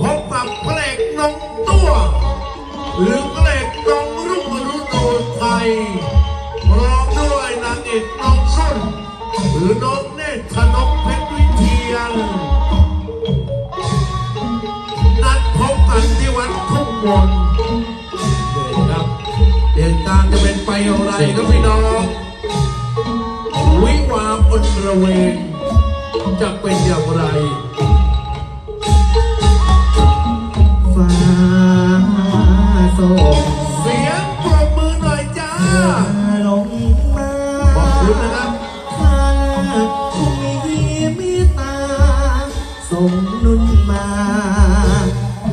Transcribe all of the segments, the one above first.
พบกับเพลงน้องตัว หรือเพลงน้องรุ่งอรุณโดนไทยร้องด้วยนางเอกน้องส้นหรือน้องเนตรธนกเพชรวิเทียนนัดพบกันที่วัดทุ่งมนต์เด็ครับเหตุการณ์จะเป็นไปอย่างไรครับพี่น้องวิวาห์อนระเวงจะเป็นอย่างไร งนุ่นมา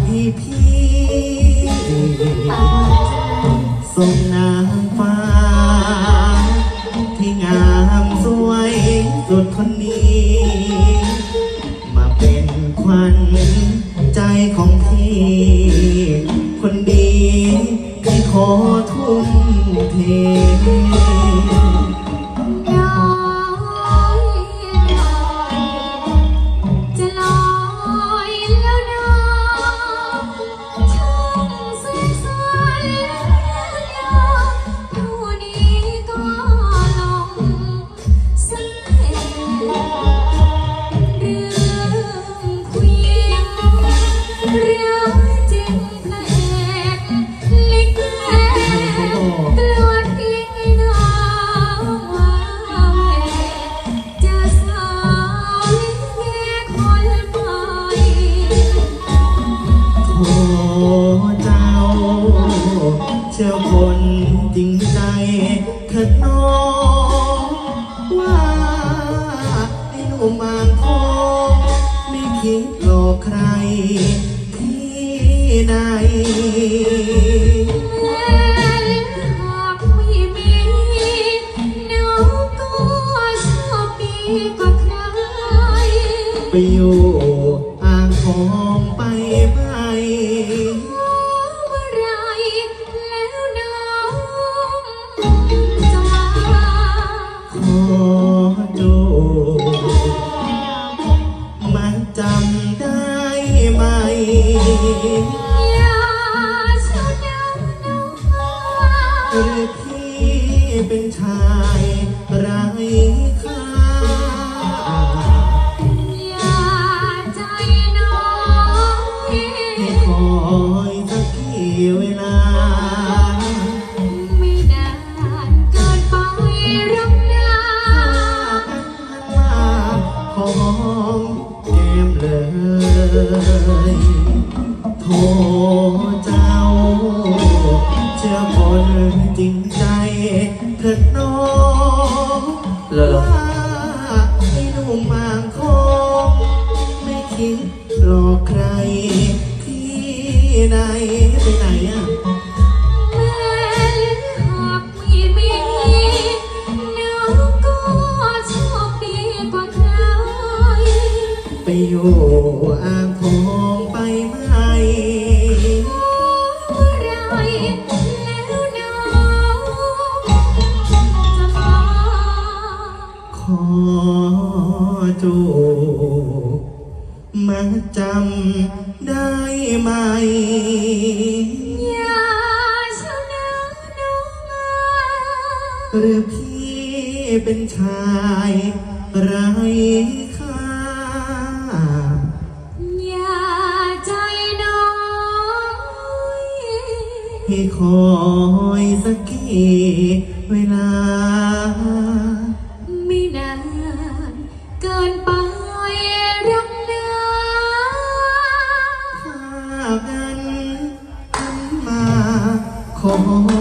ให้พี่ส่งนางฟ้า ที่งามสวยสุดคนนี้ มาเป็นควันใจของพี่ คนดีที่ขอทุ่มเท เจ้าเชื่อคนจริงใจเถิดน้องว่าไอ้หนุ่มบางทองไม่คิดหลอกใครที่ไหนแม้หากไม่มีน้องก็ชอบดีกใครไปอยู่อ่างทองไปไหม ไหม อย่าช้าดาน้องหรือพี่เป็นชายไร้ค่า อย่าใจน้อยให้คอยสักกี่เวลา โทเจ้า เชื่อคนจริงใจเถิดน้องว่าไอ้หนุ่มบางคงไม่คิด ไปอยู่อ่างทองไปไหมเมื่อไรแล้วน้องจะมาขอจูบมาจำได้ไหมอย่าเช้านะน้องมาหรือพี่เป็นชายไร้ ให้คอยสักกี่เวลา ไม่นานเกินไปรอกนะฝากันทันมาขอ